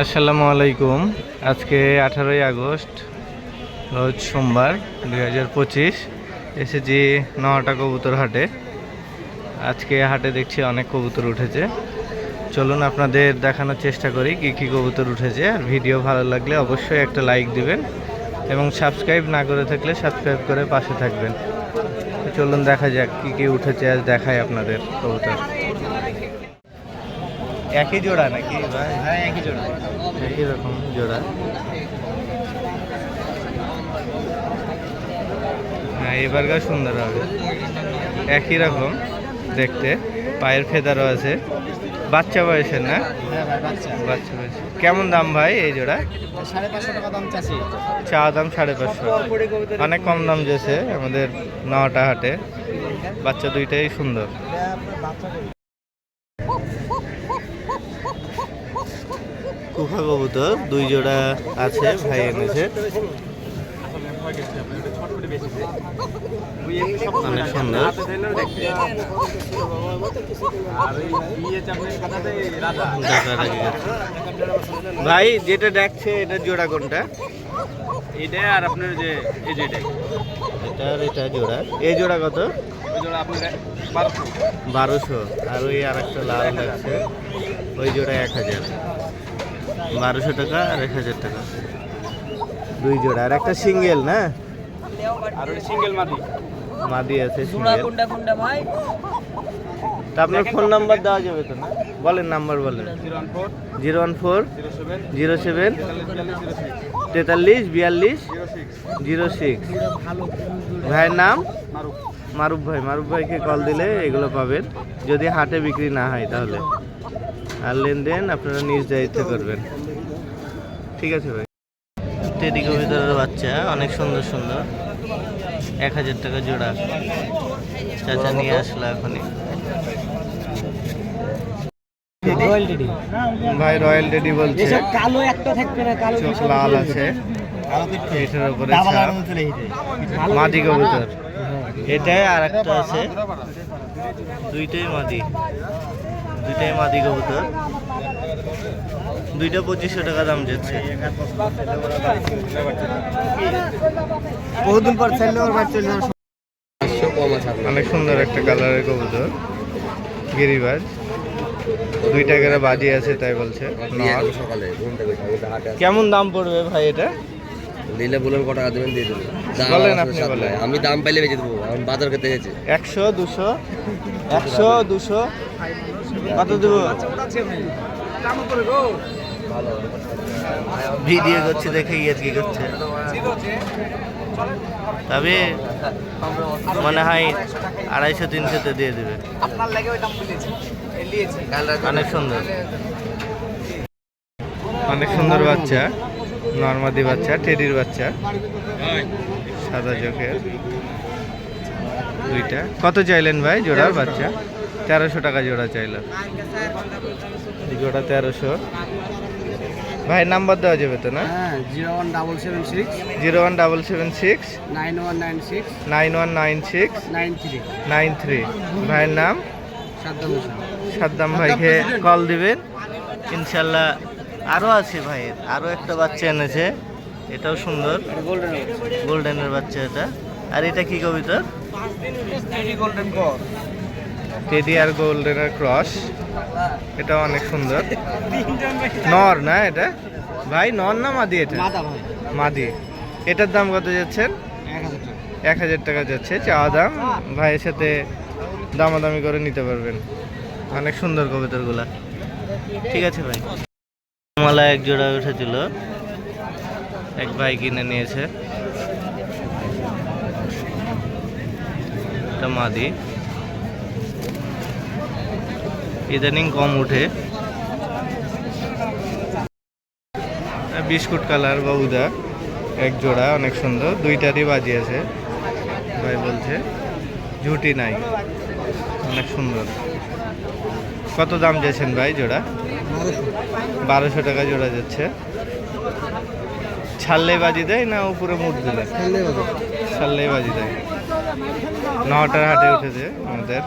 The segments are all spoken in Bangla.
আসসালামু আলাইকুম। আজকে আঠারোই আগস্ট, রোজ সোমবার দুই হাজার পঁচিশ, এসেছি নহাটা কবুতর হাটে। আজকে হাটে দেখছি অনেক কবুতর উঠেছে। চলুন আপনাদের দেখানোর চেষ্টা করি কী কী কবুতর উঠেছে। আর ভিডিও ভালো লাগলে অবশ্যই একটা লাইক দিবেন এবং সাবস্ক্রাইব না করে থাকলে সাবস্ক্রাইব করে পাশে থাকবেন। চলুন দেখা যাক কী কী উঠেছে, আজ দেখায় আপনাদের কবুতর। একই জোড়া নাকি? হ্যাঁ একই জোড়া। একই রকম জোড়া। হ্যাঁ এবার এবারকার সুন্দর হবে। একই রকম দেখতে। পায়ের ফেদারও আছে। বাচ্চা বয়সের না? হ্যাঁ বাচ্চা। বয়স। কেমন দাম ভাই এই জোড়া? চা দাম সাড়ে পাঁচশো। অনেক কম দাম যেছে আমাদের নটা হাটে। বাচ্চা দুইটাই সুন্দর। কুফা কবুতর দুই জোড়া আছে ভাই এনেছে। অনেক সুন্দর। ভাই যেটা দেখছে এটা জোড়া কোনটা? এটা আর আপনার যে এই যে এটা। আর এটা জোড়া। এই জোড়া কত? বারোশো। আর ওই আর একটা লাল লাগছে ওই জোড়া এক হাজার। বারোশো টাকা আর এক হাজার টাকা। দুই জোড়া আর একটা সিঙ্গেল না? আর সিঙ্গেল মাদি। মাদি আছে সিঙ্গেল। কোনটা ভাই? তা আপনার ফোন নাম্বার দেওয়া যাবে তো না? বলেন নাম্বার বলেন। Zero one four zero seven তেতাল্লিশ বিয়াল্লিশ জিরো সিক্স। ভাইয়ের নাম? মারুফ মারুফ ভাই। মারুফ ভাইকে কল দিলে এগুলো পাবেন। যদি হাটে বিক্রি না হয় তাহলে। আর লেনদেন আপনারা নিজ দায়িত্বে করবেন। ঠিক আছে ভাই। টেডি কবিতার বাচ্চা অনেক সুন্দর সুন্দর। এক হাজার টাকা জোড়া। চাচা নিয়ে আসলো এখনই। ভাই রয়্যাল টেডি বলছে কালো একটা থাকবে না কালো চোখ লাল আছে। এটার উপরে মাদি কবুতর এটাই আর একটা আছে। দুইটাই মাদি দুইটাই মাদি কবুতর দুইটা পঁচিশশো টাকা দাম যাচ্ছে। বহুদিন পর অনেক সুন্দর একটা কালারের কবুতর গিরিবাজ দুইটা করে বাজি আছে তাই বলছে। সকালে। কেমন দাম পড়বে ভাই এটা? নিলে বলুন কত টাকা দেবেন দিয়ে দেবো। দাম বলেন আপনি বলেন। আমি দাম পাইলে বেঁচে দেবো আমি বাজার করতে গেছি। একশো দুশো একশো দুশো। কত দেবো? ভিডিও করছে, দেখে ইয়ে কি করছে। তবে মনে হয় আড়াইশো, তিনশোতে দিয়ে দেবে। অনেক সুন্দর। অনেক সুন্দর বাচ্চা, নর্মাদি বাচ্চা, টেডির বাচ্চা। সাদা চোখের। দুইটা। কত চাইলেন ভাই জোড়ার বাচ্চা? তেরোশো টাকা জোড়া চাইল। জোড়া তেরোশো। ভাই নাম্বার দেওয়া যাবে তো না? হ্যাঁ zero one double seven six. Zero one double seven six. Nine one nine six. Nine one nine six. Nine three. Nine three. ভাইয়ের নাম? সাদ্দাম ভাইকে কল দিবেন? ইনশাল্লাহ আরও আছে ভাইয়ের আরও একটা বাচ্চা এনেছে। এটাও সুন্দর। গোল্ডেন গোল্ডেনের বাচ্চা। এটা। আর এটা কি কবিতা গোল্ডেন কর টেডি আর গোল্ডেন গোল্ডেনের ক্রস এটা অনেক সুন্দর। নর না এটা? ভাই নর না মাদি এটা? মাদি এটার দাম কত যাচ্ছেন? এক হাজার টাকা। যাচ্ছে চাওয়া দাম। ভাইয়ের সাথে দামাদামি করে নিতে পারবেন। অনেক সুন্দর কবিতাগুলা ঠিক আছে ভাই। মালা এক জোড়া উঠেছিল। এক ভাই কিনে নিয়েছে। এটা মাদি। ইদানিং কম উঠে বিস্কুট কালার বা উদা এক জোড়া অনেক সুন্দর। দুইটারই বাজি আছে। ভাই বলছে ঝুটি নাই। অনেক সুন্দর। কত দাম যাচ্ছেন ভাই জোড়া? বারোশো টাকা জোড়া যাচ্ছে। ছাড়লেই বাজি দেয় না উপরে মুঠ দিলে? ছাড়লেই বাজি দেয়। নটার হাটে উঠেছে আমাদের।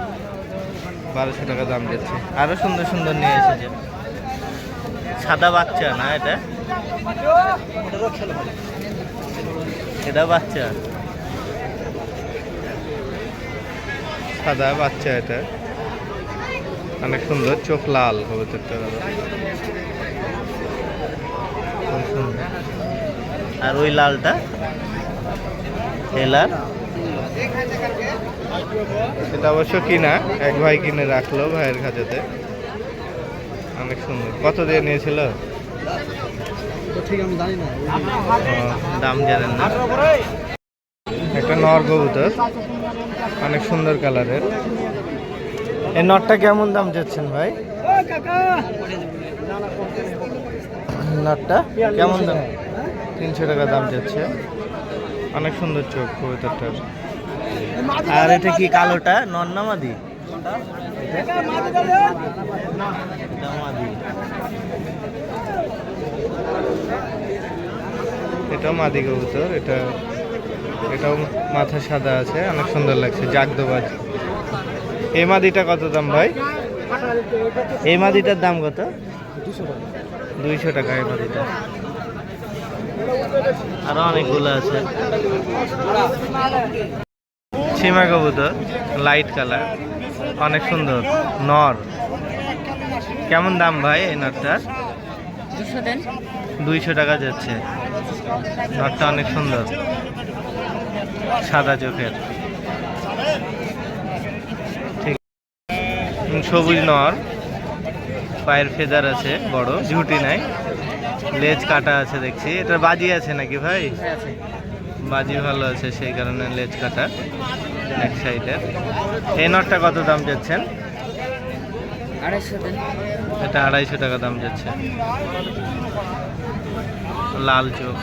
বারোশো টাকা দাম যাচ্ছে আরও সুন্দর সুন্দর নিয়ে এসেছে। সাদা বাচ্চা না এটা? এটা বাচ্চা? সাদা বাচ্চা এটা। অনেক সুন্দর, চোখ লাল খুব সুন্দর আর ওই লালটা? এলার এটা অবশ্য কিনা, এক ভাই কিনে রাখল ভাইয়ের কাছেতে অনেক সুন্দর। কত দিয়ে নিয়েছিল? দাম জানেন না। একটা নর কবুতর, অনেক সুন্দর কালারের। এই নটটা কেমন দাম যাচ্ছেন ভাই? নটটা কেমন দাম? তিনশো টাকা দাম যাচ্ছে অনেক সুন্দর চোখ কবুতরটার। আর এটা কি কালোটা? নর না মাদি এটা মাদি কবুতর, এটা এটাও মাথা সাদা আছে, অনেক সুন্দর লাগছে জাগদোবাজ এই মাদিটা কত দাম ভাই? এই মাদিটার দাম কত? দুইশো টাকা এই মাদিটা। আরও অনেকগুলো আছে। সীমা কবুতর লাইট কালার অনেক সুন্দর নর। কেমন দাম ভাই এই নরটার? দুইশো টাকা যাচ্ছে। নটটা অনেক সুন্দর সাদা চোখের। ঠিক। সবুজ নর। পায়ের ফেদার আছে বড় ঝুটি নাই। লেজ কাটা আছে দেখছি। এটা বাজি আছে নাকি ভাই? বাজি ভালো আছে, সেই কারণে লেজ কাটা এক সাইডের এই নটটা কত দাম যাচ্ছেন? এটা আড়াইশো টাকা দাম যাচ্ছে। লাল চোখ।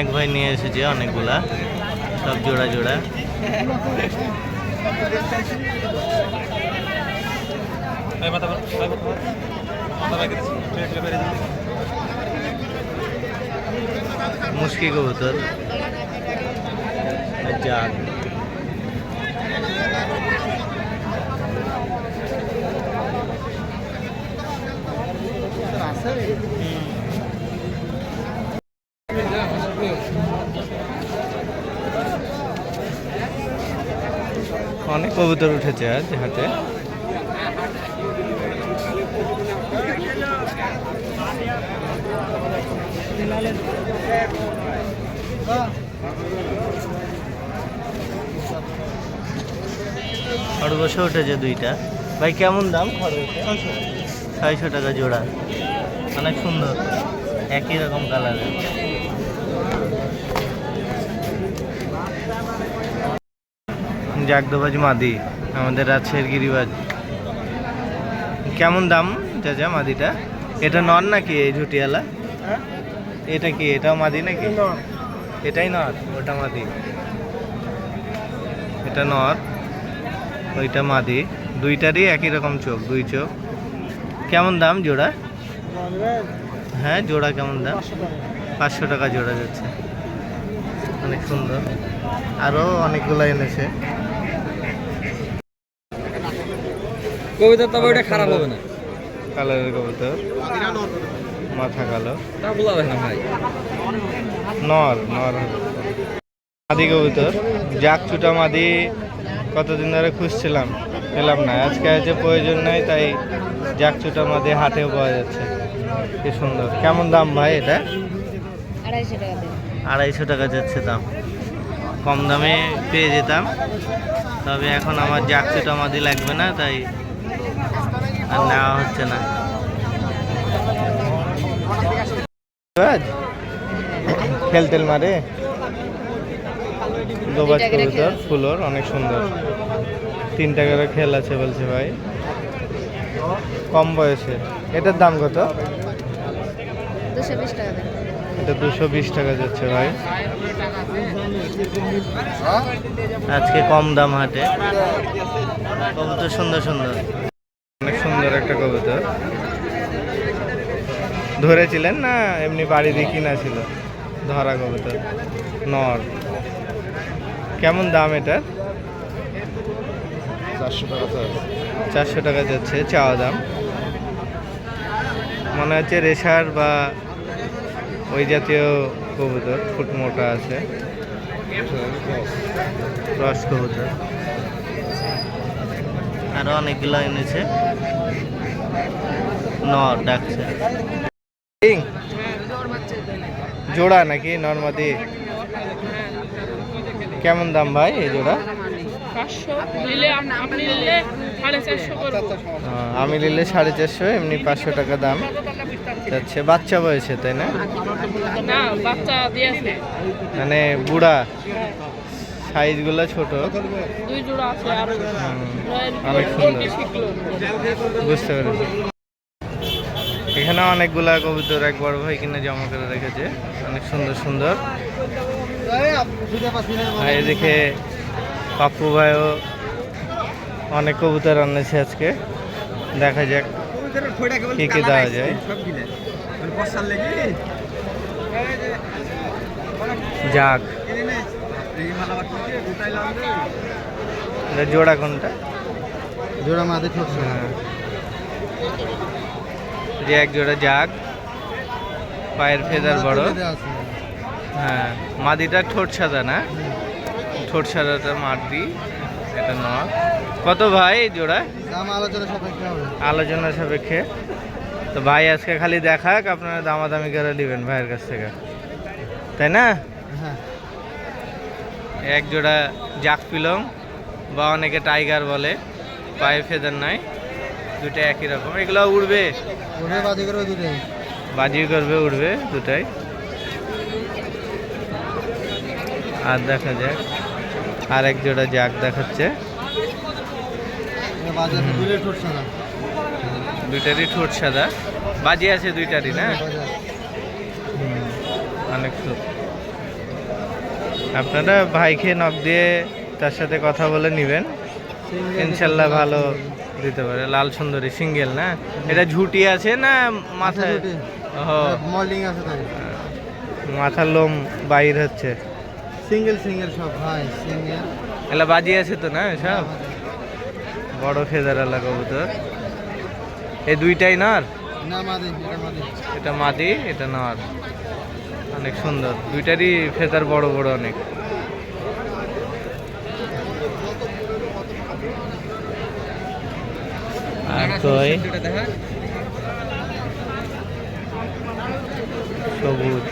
এক ভাই নিয়ে এসেছে অনেকগুলা, সব জোড়া জোড়া। মুশকি কবুতর জাগ অনেক কবুতর উঠেছে আজ হাতে খরগোশও উঠেছে দুইটা। ভাই কেমন দাম খরগোশে? ছয়শো টাকা জোড়া। অনেক সুন্দর। একই রকম কালারের জাগদবাজ মাদি আমাদের রাজশাহীর গিরিবাজ। কেমন দাম চাচা মাদিটা? এটা নন নাকি এই ঝুটিয়ালা এটা কি এটাও মাদি নাকি? এটাই নর ওটা মাদি। এটা নর ওইটা মাদি। দুইটারই একই রকম চোখ দুই চোখ। কেমন দাম জোড়া? হ্যাঁ জোড়া কেমন দাম? পাঁচশো টাকা জোড়া যাচ্ছে। অনেক সুন্দর। আরও অনেকগুলো এনেছে। কবিতা তবে ওটা খারাপ হবে না। কালারের কবুতর। মাথা কালো। তা বলা হবে না ভাই। নর নর মাদি কবুতর। জাক চুটা মাদি কতদিন ধরে খুঁজছিলাম পেলাম না। আজকে আছে প্রয়োজন নাই তাই জাক চুটা মাদি হাটেও পাওয়া যাচ্ছে। কি সুন্দর। কেমন দাম ভাই এটা? আড়াইশো টাকা যাচ্ছে দাম। কম দামে পেয়ে যেতাম। তবে এখন আমার জাক চুটা মাদি লাগবে না তাই আর নেওয়া হচ্ছে না। খেলতেল মারে। দোবাজ করে কবুতর। ফুলোর অনেক সুন্দর। তিন টাকার খেল আছে বলছে ভাই। কম বয়সে। এটার দাম কত? এটা দুশো বিশ টাকা যাচ্ছে ভাই। আজকে কম দাম হাটে। কবুতর সুন্দর সুন্দর। অনেক সুন্দর একটা কবুতর। ধরেছিলেন না এমনি বাড়ি দিয়ে কিনা ছিল? ধরা কবুতর নর। কেমন দাম এটা চারশো টাকা চারশো টাকা যাচ্ছে চাওয়া দাম। মনে হচ্ছে রেশার বা ওই জাতীয় কবুতর ফুট মোটা আছে। ক্রস কবুতর। আরও অনেকগুলো এনেছে। নর ডাকছে? জোড়া নাকি নর্মাদি? কেমন দাম ভাই এই জোড়া? আমি নিলে সাড়ে চারশো এমনি পাঁচশো টাকা দাম। যাচ্ছে বাচ্চা বয়সে তাই না? মানে বুড়া। সাইজগুলো ছোট। অনেক সুন্দর। বুঝতে পেরেছি। এখানে অনেকগুলা কবুতর এক বড় ভাই কিনে জমা করে রেখেছে। অনেক সুন্দর সুন্দর। আর এদিকে পাপ্পু ভাইও অনেক কবুতর আনেছে আজকে। দেখা যাক কি কি দেওয়া যায়। যাক। জোড়া কোনটা? জোড়া মাঝে ছোট হ্যাঁ। যে এক জোড়া জাগ। পায়ের ফেদার বড়। হ্যাঁ মাদিটা ঠোঁট সাদা না? ঠোঁট সাদাটা মাদি এটা নয়। কত ভাই জোড়া? দাম আলোচনা সাপেক্ষে আলোচনা সাপেক্ষে। তো ভাই আজকে খালি দেখাক আপনারা দামাদামি করে নেবেন ভাইয়ের কাছ থেকে। তাই না? হ্যাঁ। এক জোড়া জাক পিলং বা অনেকে টাইগার বলে পায়ে ফেদার নাই। দুটো একই রকম। এগুলো উড়বে? ওরে বাজি করে দুটোই বাজি করবে উঠবে দুটাই। আর দেখা যাক। আর এক জোড়া জাগ দেখাচ্ছে। দুইটারই ঠোঁট সাদা। বাজি আছে দুইটারই না? অনেক আপনারা ভাইকে নখ দিয়ে তার সাথে কথা বলে নেবেন। ইনশাল্লাহ ভালো দিতে পারে লাল সুন্দরী সিঙ্গেল না? এটা ঝুটি আছে না মাথায়? মল্ডিং আছে মাথার লোম বাইর হচ্ছে। সিঙ্গেল সিঙ্গেল সব ভাই সিঙ্গেল। এলা বাজি আছে তো না সব? বড় ফেদারালা কবুতর। এই দুইটাই নর? না মাদি এটা মাদি। এটা মাদি এটা নর। অনেক সুন্দর। দুইটারই ফেদার বড় বড় অনেক। আর কই সবুজ।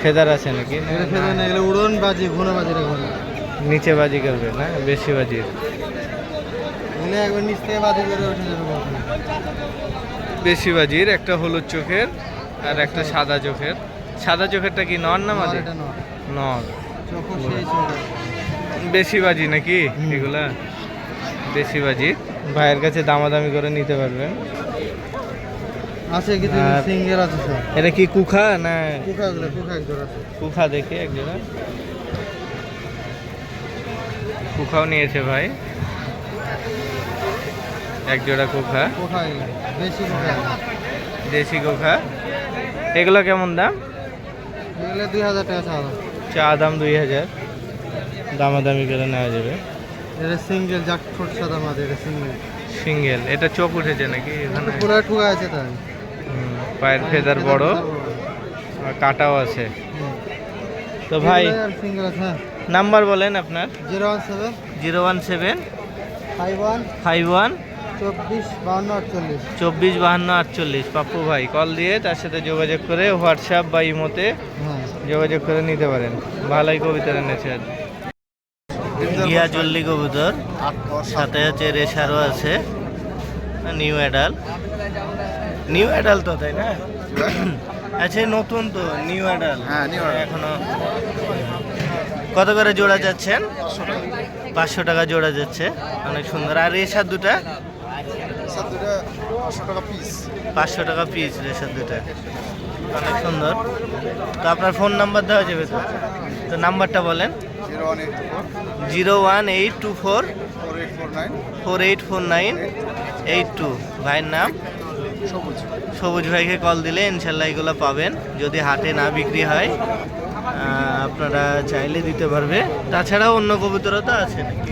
ফেদার আছে নাকি? ফেলে না গেলে উড়ন বাজি ঘুনো বাজি নিচে বাজি করবে না? বেশি বাজির এগুলো একবার নিচ থেকে বাজি করে উঠে যাবে বেশি বাজির একটা হলুদ চোখের আর একটা সাদা চোখের। সাদা চোখেরটা কি নর না মাঝে নর বেশি বাজি নাকি। এগুলা? বেশি বাজি। ভাইয়ের কাছে দামাদামি করে নিতে পারবেন। আছে আর- সিঙ্গেল আছে এটা কি কুখা? না। কুকা একজন আছে। কুখা দেখে একজোড়া। কুখাও নিয়েছে ভাই। এক জোড়া কুখা দেশি কুখা এগুলো। কেমন দাম? এগুলো দুই হাজার টাকা চা দাম দুই হাজার। দামাদামি করে নেওয়া যাবে। এটা সিঙ্গেল যাক সাদা মাছ এটা সিঙ্গেল সিঙ্গেল এটা চোখ উঠেছে নাকি এখানে? পুরো ঠুকা আছে তাই। পায়ের ফেদার বড় আর কাটাও আছে। তো ভাই সিঙ্গেল আছে হ্যাঁ। নাম্বার বলেন আপনার। Zero one seven. Zero one seven. Five one. Five one. চব্বিশ বাউন্ন আটচল্লিশ। চব্বিশ বাহান্ন আটচল্লিশ। পাপ্পু ভাই কল দিয়ে তার সাথে যোগাযোগ করে হোয়াটসঅ্যাপ বা ইমোতে হ্যাঁ। যোগাযোগ করে নিতে পারেন। ভালোই কবিতা এনেছে আজ গিয়া চল্লি কবুতর। সাথে হচ্ছে রেশারও আছে। New adult. নিউ অ্যাডাল তো তাই না? আচ্ছা নতুন তো নিউ অ্যাডাল। হ্যাঁ, new adult। এখনও কত করে জোড়া যাচ্ছেন? পাঁচশো টাকা জোড়া যাচ্ছে। অনেক সুন্দর। আর রেশার দুটা? পাঁচশো টাকা পিস রেশার দুটা। অনেক সুন্দর। তো আপনার ফোন নাম্বার দেওয়া যাবে তো? তো নাম্বারটা বলেন। Zero one eight two four. Four. Eight four nine. Eight two ভাইয়ের নাম? সবুজ। ভাইকে কল দিলে ইনশাল্লাহ এগুলো পাবেন। যদি হাটে না বিক্রি হয় আপনারা চাইলে দিতে পারবে। তাছাড়াও অন্য কবুতরও তো আছে নাকি?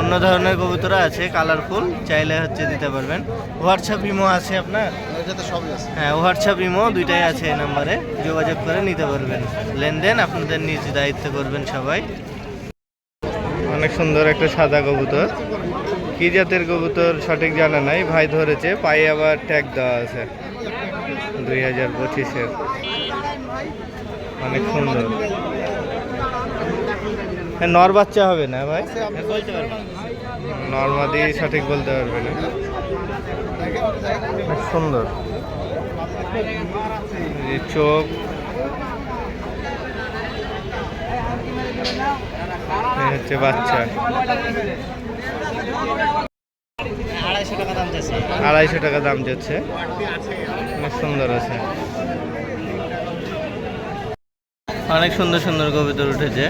অন্য ধরনের কবুতরও আছে কালারফুল চাইলে হচ্ছে দিতে পারবেন। হোয়াটসঅ্যাপ ইমো আছে আপনার? এটাতে সবই আছে। হ্যাঁ হোয়াটসঅ্যাপ ইমো দুইটাই আছে এই নাম্বারে যোগাযোগ করে নিতে পারবেন। লেনদেন আপনাদের নিজ দায়িত্ব করবেন সবাই। অনেক সুন্দর একটা সাদা কবুতর। কি জাতের কবুতর সঠিক জানা নাই। ভাই ধরেছে, পায়ে আবার ট্যাগ দেওয়া আছে। দুই হাজার পঁচিশের। অনেক সুন্দর। নর বাচ্চা হবে না ভাই? নর্মাদি সঠিক বলতে পারবে না। সুন্দর। চোখ। হচ্ছে বাচ্চা। আড়াইশো টাকা দাম যাচ্ছে। অনেক সুন্দর আছে অনেক সুন্দর সুন্দর কবিতর উঠেছে।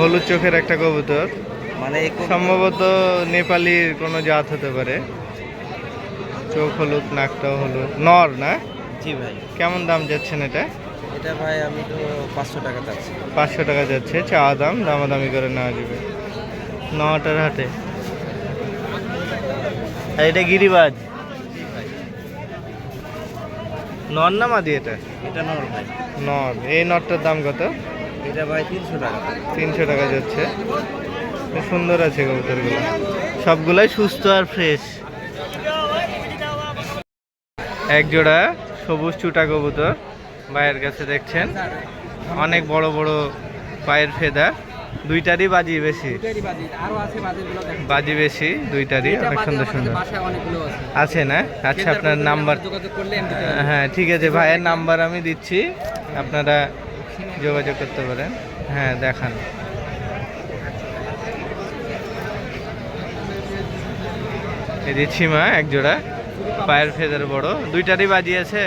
হলুদ চোখের একটা কবুতর। মানে সম্ভবত নেপালির কোনো জাত হতে পারে। চোখ হলুদ নাকটাও হলুদ। নর না? জি ভাই। কেমন দাম যাচ্ছেন এটা? এটা ভাই আমি তো পাঁচশো টাকা চাচ্ছি। পাঁচশো টাকা যাচ্ছে চা দাম দামাদামি করে নেওয়া যাবে। নটার হাটে। এটা গিরিবাজ? নর না মাদি এটা? এটা নর ভাই। নর। এই নটটার দাম কত? এটা ভাই তিনশো টাকা। তিনশো টাকা যাচ্ছে। সুন্দর আছে কবুতরগুলো। সবগুলাই সুস্থ আর ফ্রেশ এক জোড়া সবুজ চুটা কবুতর। ভাইয়ের কাছে দেখছেন। অনেক বড় বড় পায়ের ফেদা। দুইটারই বাজি বেশি। বাজি। বেশি দুইটারই। অনেক সুন্দর সুন্দর। আছে। না? আচ্ছা আপনার নাম্বার হ্যাঁ ঠিক আছে। ভাইয়ের নাম্বার আমি দিচ্ছি। আপনারা যোগাযোগ করতে পারেন। হ্যাঁ দেখান। এই যে ছিমা এক জোড়া। পায়ের ফেদার বড়। দুইটারই বাজি আছে?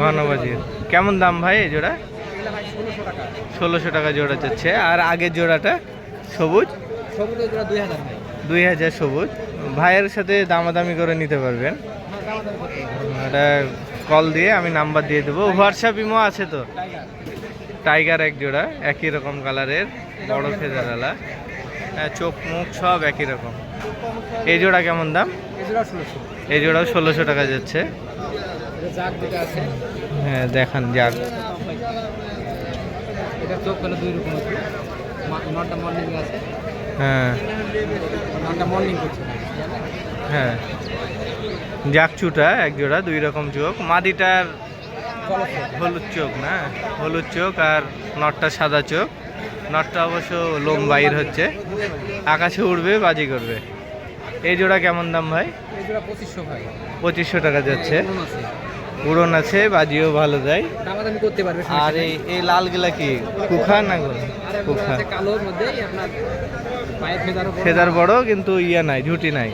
ঘন বাজি কেমন দাম ভাই এই জোড়া? ষোলোশো টাকা জোড়া যাচ্ছে আর আগের জোড়াটা সবুজ? দুই হাজার দুই হাজার সবুজ। ভাইয়ের সাথে দামাদামি করে নিতে পারবেন। এটা কল দিয়ে আমি নাম্বার দিয়ে দেবো। হোয়াটসঅ্যাপ ইমো আছে তো। টাইগার এক জোড়া একই রকম কালারের বড় ফেদারালা হ্যাঁ চোখ মুখ সব একই রকম। এই জোড়া কেমন দাম? এই জোড়াও ষোলোশো টাকা যাচ্ছে। হ্যাঁ দেখান যাক। হ্যাঁ। হ্যাঁ। জাকচুটা এক জোড়া দুই রকম চোখ। মাদিটার হলুদ চোখ না? হলুদ চোখ আর নটটা সাদা চোখ। নটটা অবশ্য লোম বাইর হচ্ছে। আকাশে উড়বে বাজি করবে। এই জোড়া কেমন দাম ভাই? পঁচিশশো ভাই। পঁচিশশো টাকা যাচ্ছে। উড়ন আছে। বাজিও ভালো দেয়। করতে পারবে আর এই এই লালগুলা কি? কুখা না গো কুখা। আছে কালোর মধ্যে আপনার বড়। ফেদার বড় কিন্তু ইয়া নাই ঝুটি নাই।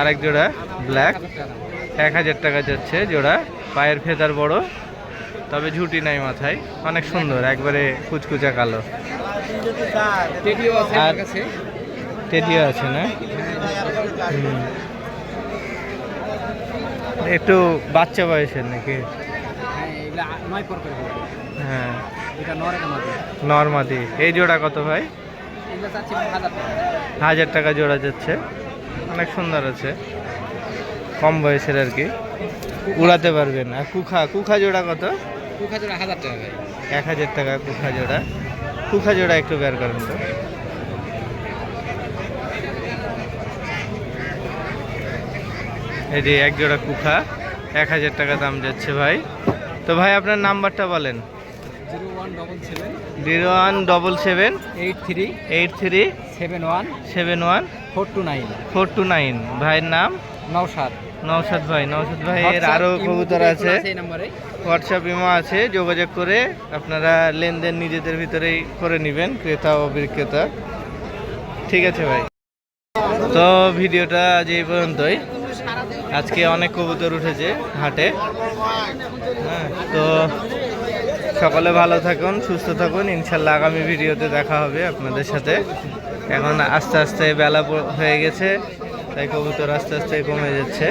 আরেক জোড়া ব্ল্যাক। এক হাজার টাকা যাচ্ছে জোড়া, পায়ের ফেদার বড়, তবে ঝুটি নাই মাথায়। অনেক সুন্দর, একবারে কুচকুচা কালো। আর- আছে না? একটু বাচ্চা বয়সের নাকি? হ্যাঁ। নর্মাদি। এই জোড়া কত ভাই? হাজার টাকা জোড়া যাচ্ছে। অনেক সুন্দর আছে। কম বয়সের আর কি। উড়াতে পারবেন। আর কুখা কুখা জোড়া কত? দু হাজার হাজার টাকা ভাই। এক হাজার টাকা কুখা জোড়া। কুখা জোড়া একটু বের করেন তো। এই যে এক জোড়া কুখা এক হাজার টাকা দাম যাচ্ছে ভাই। তো ভাই আপনার নাম্বারটা বলেন। Zero one double seven. Zero one double seven. Eight three. Eight three. Seven one. Seven one. Four two nine. Four two nine. ভাইয়ের নাম? নওশাদ। নৌসাদ ভাই নৌসাদ ভাইয়ের আরও কবুতর আছে। হোয়াটসঅ্যাপ ইমো আছে যোগাযোগ করে আপনারা লেনদেন নিজেদের ভিতরেই করে নেবেন ক্রেতা ও বিক্রেতা। ঠিক আছে ভাই। তো ভিডিওটা আজ এই পর্যন্তই। আজকে অনেক কবুতর উঠেছে হাটে। হ্যাঁ তো সকলে ভালো থাকুন সুস্থ থাকুন। ইনশাল্লাহ আগামী ভিডিওতে দেখা হবে আপনাদের সাথে। এখন আস্তে আস্তে বেলা হয়ে গেছে। তাই কবুতর আস্তে আস্তে কমে যাচ্ছে।